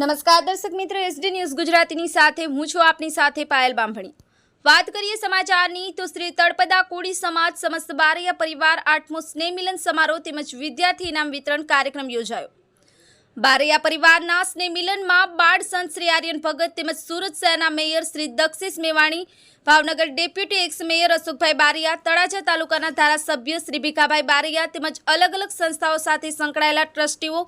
નમસ્કાર, દર્શક મિત્રો એસડી ન્યૂઝ ગુજરાતીની સાથે હું છું આપની સાથે પાયલ બાંભણી. વાત કરીએ સમાચારની, તો શ્રી તળપદા કોળી સમાજ સમસ્ત બારૈયા પરિવાર આઠમો સ્નેહ મિલન સમારોહ તેમજ વિદ્યાર્થી ઇનામ વિતરણ કાર્યક્રમ યોજાયો. બારૈયા પરિવારના સ્નેહમિલનમાં બાળ સંત શ્રી આર્યન ભગત તેમજ સુરત શહેરના mayor Shri Dakshish Mevani, Bhavnagar deputy ex mayor Ashokbhai Baraiya, Talaja તાલુકાના ધારાસભ્ય શ્રી ભીખાભાઈ બારૈયા તેમજ અલગ અલગ સંસ્થાઓ સાથે સંકળાયેલા ટ્રસ્ટીઓ,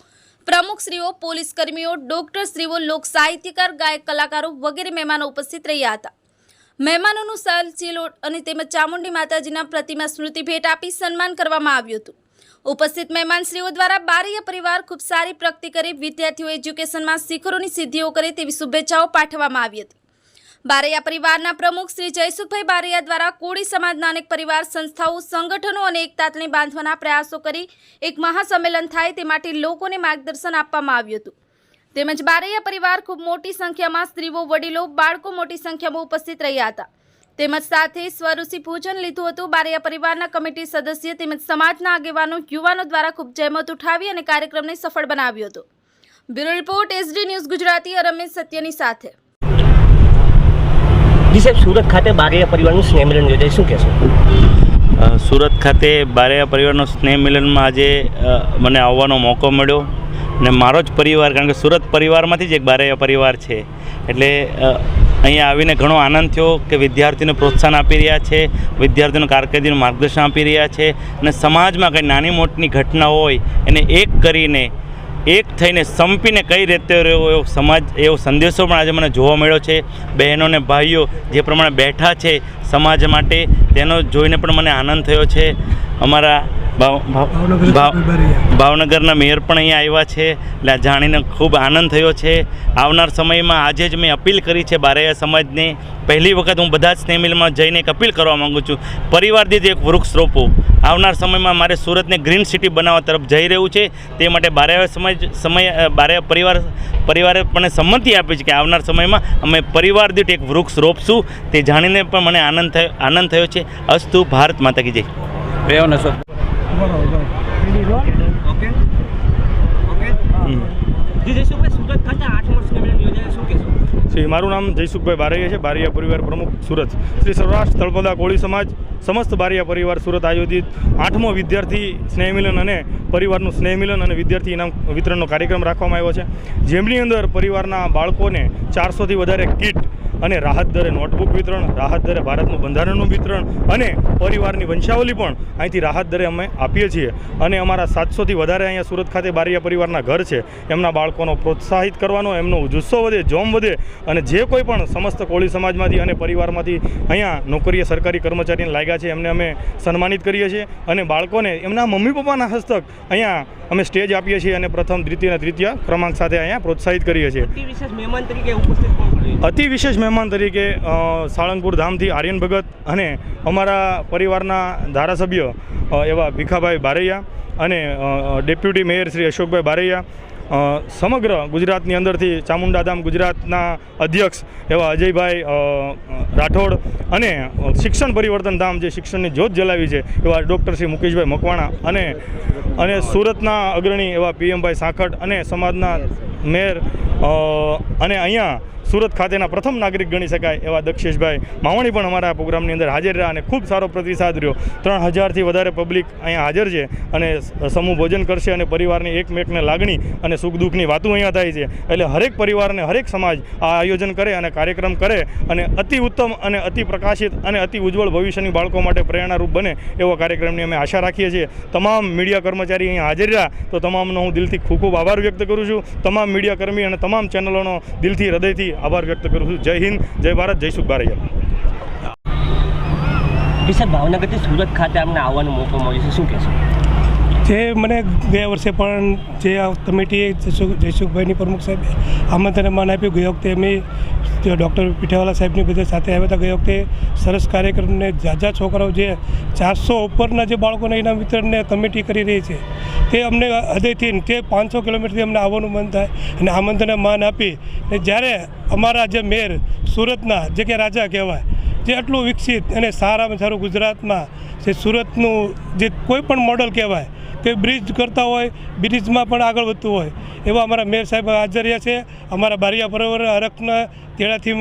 પ્રમુખશ્રીઓ, પોલીસ કર્મીઓ, ડોક્ટરશ્રીઓ, લોક સાહિત્યકાર, ગાયક કલાકારો વગેરે મહેમાનો ઉપસ્થિત રહ્યા હતા. મહેમાનોનું સાલ ચીલોટ અને તેમજ ચામુંડી માતાજીના પ્રતિમા સ્મૃતિ ભેટ આપી સન્માન કરવામાં આવ્યું હતું. ઉપસ્થિત મહેમાનશ્રીઓ દ્વારા બારૈયા પરિવાર ખૂબ સારી પ્રગતિ કરી વિદ્યાર્થીઓ એજ્યુકેશનમાં શિખરોની સિદ્ધિઓ કરે તેવી શુભેચ્છાઓ પાઠવવામાં આવી હતી. બારૈયા પરિવારના પ્રમુખ શ્રી જયસુખભાઈ બારૈયા દ્વારા કોળી સમાજના અનેક પરિવાર, સંસ્થાઓ, સંગઠનો અને એક બાંધવાના પ્રયાસો કરી એક મહાસંમેલન થાય તે માટે લોકોને માર્ગદર્શન આપવામાં આવ્યું હતું. તેમજ બારૈયા પરિવાર ખૂબ મોટી સંખ્યામાં સ્ત્રીઓ, વડીલો, બાળકો મોટી સંખ્યામાં ઉપસ્થિત રહ્યા હતા. તેમજ સાથે સ્વરૂષિ પૂજન લીધું હતું. બારિયા પરિવારના કમિટી સદસ્ય તેમજ સમાજના આગેવાનો યુવાનો દ્વારા ખૂબ જહેમત ઉઠાવી અને કાર્યક્રમને સફળ બનાવ્યો હતો. Bureau report SD news Gujarati Ramesh સત્યની સાથે. જી સાહેબ સુરત ખાતે બારિયા પરિવારનું સ્નેહ મિલન યોજાય. શું કહેશો? સુરત ખાતે બારિયા પરિવારનો સ્નેહ મિલનમાં આજે મને આવવાનો મોકો મળ્યો. ને મારો જ પરિવાર કારણ કે સુરત પરિવારમાંથી જ એક બારૈયા પરિવાર છે. એટલે અહીંયા આવીને ઘણો આનંદ થયો કે વિદ્યાર્થીઓને પ્રોત્સાહન આપી રહ્યા છે, વિદ્યાર્થીઓને કારકિર્દીનું માર્ગદર્શન આપી રહ્યા છે અને સમાજમાં કંઈ નાની મોટી ઘટના હોય એને એક કરીને, એક થઈને સંપીને કઈ રીતે રહેવો એવો સમાજ, એવો સંદેશો પણ આજે મને જોવા મળ્યો છે. બહેનો અને ભાઈઓ જે પ્રમાણે બેઠા છે સમાજ માટે તેનો જોઈને પણ મને આનંદ થયો છે. અમારા ભાવનગરના મેયર પણ અહીંયા આવ્યા છે. એટલે આ જાણીને ખૂબ આનંદ થયો છે. આવનાર સમયમાં આજે જ મેં અપીલ કરી છે બારૈયા સમાજને. પહેલી વખત હું બધા જ સ્નેહમિલમાં જઈને એક અપીલ કરવા માગું છું. પરિવાર દીઠ એક વૃક્ષ રોપો આવનાર સમયમાં મારે સુરતને ગ્રીન સિટી બનાવવા તરફ જઈ રહ્યું છે. તે માટે બારૈયા સમાજ સમય બારૈયા પરિવાર પરિવારે મને સંમતિ આપી છે કે આવનાર સમયમાં અમે પરિવાર દીઠ એક વૃક્ષ રોપશું. તે જાણીને પણ મને આનંદ થયો આનંદ થયો છે. અસ્તુ ભારત માતા કી જય. શ્રી મારું નામ જયસુખભાઈ બારૈયા છે. બારૈયા પરિવાર પ્રમુખ સુરત. શ્રી સૌરાષ્ટ્ર તળપદા કોળી સમાજ સમસ્ત બારિયા પરિવાર સુરત આયોજિત આઠમો વિદ્યાર્થી સ્નેહ મિલન અને પરિવારનું સ્નેહ મિલન અને વિદ્યાર્થી ઇનામ વિતરણનો કાર્યક્રમ રાખવામાં આવ્યો છે. જેમની અંદર પરિવારના બાળકોને ચારસોથી વધારે કીટ અને રાહત દરે નોટબુક વિતરણ રાહત દરે ભારતનું બંધારણનું વિતરણ અને પરિવારની વંશાવલી પણ અહીંથી રાહત દરે અમે આપીએ છીએ. અને અમારા સાતસોથી વધારે અહીંયા સુરત ખાતે બારિયા પરિવારના ઘર છે. એમના બાળકોનો પ્રોત્સાહિત કરવાનો એમનો જુસ્સો વધે જોમ વધે અને જે કોઈ પણ સમસ્ત કોળી સમાજમાંથી અને પરિવારમાંથી અહીંયા નોકરીએ સરકારી કર્મચારીને લાગ્યા છે એમને અમે સન્માનિત કરીએ છીએ. અને બાળકોને એમના મમ્મી પપ્પાના હસ્તક અહીંયા અમે સ્ટેજ આપીએ છીએ અને પ્રથમ દ્વિતીય અને તૃતીય ક્રમાંક સાથે અહીંયા પ્રોત્સાહિત કરીએ છીએ. અતિ વિશેષ મહેમાન તરીકે ઉપસ્થિત અતિ વિશેષ મહેમાન તરીકે સાળંગપુર ધામથી આર્યન ભગત અને અમારા પરિવારના ધારાસભ્ય એવા ભીખાભાઈ બારૈયા અને ડેપ્યુટી મેયર શ્રી અશોકભાઈ બારૈયા સમગ્ર ગુજરાતની અંદરથી ચામુંડા ધામ ગુજરાતના અધ્યક્ષ એવા અજયભાઈ રાઠોડ અને શિક્ષણ પરિવર્તન ધામ જે શિક્ષણની જ્યોત જલાવી છે એવા ડૉક્ટર શ્રી મુકેશભાઈ મકવાણા અને અને સુરતના અગ્રણી એવા પીએમભાઈ સાંખટ અને સમાજના મેયર અ, અને અહીંયા સુરત ખાતેના પ્રથમ નાગરિક ગણી શકાય એવા દક્ષેશભાઈ માવણી પણ અમારા પ્રોગ્રામની અંદર હાજર રહ્યા અને ખૂબ સારો પ્રતિસાદ રહ્યો. ત્રણ હજારથી વધારે પબ્લિક અહીંયા હાજર છે અને સમૂહ ભોજન કરશે અને પરિવારની એકમેકને લાગણી અને સુખ દુઃખની વાતો અહીંયા થાય છે. એટલે હરેક પરિવારને હરેક સમાજ આ આયોજન કરે અને કાર્યક્રમ કરે અને અતિ ઉત્તમ અને અતિ પ્રકાશિત અને અતિ ઉજ્જવળ ભવિષ્યની બાળકો માટે પ્રેરણારૂપ બને એવો કાર્યક્રમની અમે આશા રાખીએ છીએ. તમામ મીડિયા કર્મચારી અહીંયા હાજર રહ્યા તો તમામનો હું દિલથી ખૂબ ખૂબ આભાર વ્યક્ત કરું છું. તમામ મીડિયા કર્મી અને તમામ ચેનલોનો દિલથી, હૃદયથી આભાર વ્યક્ત કરું છું. જય હિન્દ, જય ભારત, જય સુખ, બારૈયા. ભાવનગરથી સુરત ખાતે અમને આવવાનો મોકો મળ્યો છે. શું કહેશો? જે મને ગયા વર્ષે પણ જે કમિટીએ જયસુખ જયસુખભાઈની પ્રમુખ સાહેબે આમંત્રણ માન આપ્યું, ગયા વખતે અમે ડૉક્ટર પીઠાવાલા સાહેબની બધા સાથે આવ્યા હતા ગઈ વખતે સરસ કાર્યક્રમને જાજા છોકરાઓ જે ચારસો ઉપરના જે બાળકોને એના વિતરણને કમિટી કરી રહી છે, તે અમને હૃદયથી તે પાંચસો કિલોમીટરથી અમને આવવાનું મન થાય અને આમંત્રણને માન આપી ને જ્યારે અમારા જે મેયર સુરતના, જે કે રાજા કહેવાય, જે આટલું વિકસિત અને સારામાં સારું ગુજરાતમાં જે સુરતનું જે કોઈ પણ મોડલ કહેવાય તે બ્રિજ કરતા હોય બ્રિજમાં પણ આગળ વધતું હોય. એવા અમારા મેયર સાહેબ હાજર રહ્યા છે. અમારા બારિયા પરોવર હરકના તેડાથી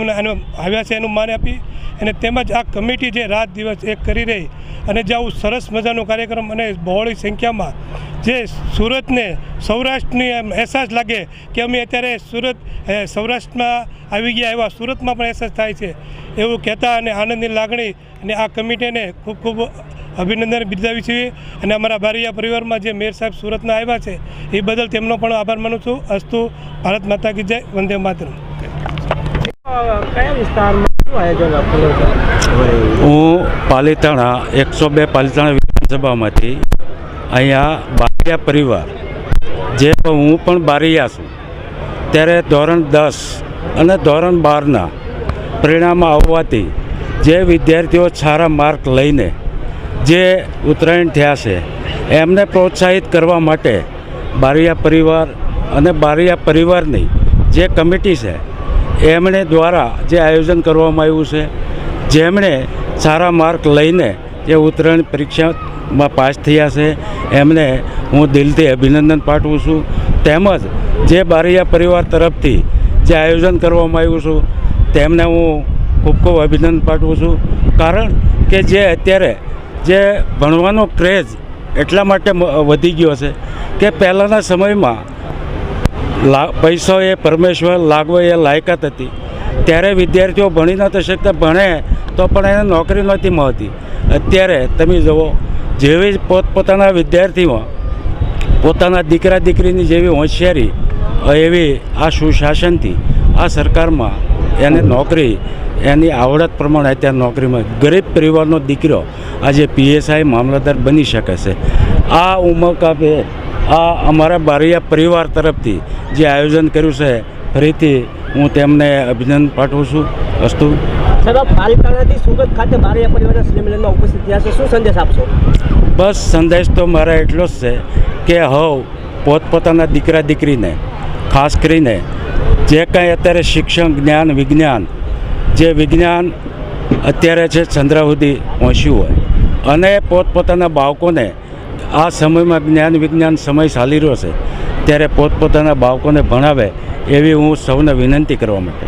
આવ્યા છે એનું માન આપી. અને તેમજ આ કમિટી જે રાત દિવસ એક કરી રહી અને જે આવું સરસ મજાનો કાર્યક્રમ અને બહોળી સંખ્યામાં જે સુરતને સૌરાષ્ટ્રની એમ અહેસાસ લાગે કે અમે અત્યારે સુરત સૌરાષ્ટ્રમાં આવી ગયા એવા સુરતમાં પણ અહેસાસ થાય છે. એવું કહેતા અને આનંદની લાગણી અને આ કમિટીને ખૂબ ખૂબ અભિનંદન બિરદાવી છીએ અને અમારા બારિયા પરિવારમાં જે મેયર સાહેબ સુરતના આવ્યા છે એ બદલ તેમનો પણ આભાર માનું છું. અસ્તુ ભારત માતા કી જય વંદે માતરમ. કયા વિસ્તારમાં હું પાલીતાણા એકસો બે પાલીતાણા વિધાનસભામાંથી અહીંયા બારિયા પરિવાર જે હું પણ બારિયા છું ત્યારે ધોરણ દસ અને ધોરણ બારના પરિણામ આવવાથી જે વિદ્યાર્થીઓ સારા માર્ક લઈને જે ઉત્તરાયણ થયા છે, એમને પ્રોત્સાહિત કરવા માટે બારિયા પરિવાર અને બારિયા પરિવારની જે કમિટી છે, એમણે દ્વારા જે આયોજન કરવામાં આવ્યું છે, જેમણે સારા માર્ક લઈને જે ઉત્તરાયણ પરીક્ષામાં પાસ થયા છે, એમને હું દિલથી અભિનંદન પાઠવું છું. તેમજ જે બારિયા પરિવાર તરફથી જે આયોજન કરવામાં આવ્યું છું, તેમને હું ખૂબ ખૂબ અભિનંદન પાઠવું છું. કારણ કે જે અત્યારે જે ભણવાનો ક્રેઝ એટલા માટે વધી ગયો છે કે પહેલાંના સમયમાં લા પૈસો એ પરમેશ્વર લાગવો એ લાયકાત હતી. ત્યારે વિદ્યાર્થીઓ ભણી નહોતી શકતા, ભણે તો પણ એને નોકરી નહોતી મળતી. અત્યારે તમે જુઓ, જેવી પોતપોતાના વિદ્યાર્થીમાં પોતાના દીકરા દીકરીની જેવી હોશિયારી, એવી આ સુશાસનથી આ સરકારમાં એને નોકરી, એની આવડત પ્રમાણે અત્યારે નોકરીમાં ગરીબ પરિવારનો દીકરો આજે પીએસઆઈ મામલતદાર બની શકે છે. આ ઉમકાપે આ અમારા બારિયા પરિવાર તરફથી જે આયોજન કર્યું છે ફરીથી હું તેમને અભિનંદન પાઠવું છું. વસ્તુ સાહેબ આપ સુરત ખાતે બારૈયા પરિવારના સ્નેહમિલનમાં ઉપસ્થિત થયા છે. શું સંદેશ આપશો? બસ સંદેશ તો મારા એટલો જ છે કે હવ પોતપોતાના દીકરા દીકરીને ખાસ કરીને જે કાંઈ અત્યારે શિક્ષણ જ્ઞાન વિજ્ઞાન જે વિજ્ઞાન અત્યારે છે ચંદ્ર સુધી પહોંચ્યું હોય. અને પોતપોતાના બાળકોને આ સમયમાં જ્ઞાન વિજ્ઞાન સમય ચાલી રહ્યો છે, ત્યારે પોતપોતાના બાળકોને ભણાવે એવી હું સૌને વિનંતી કરવા માટે.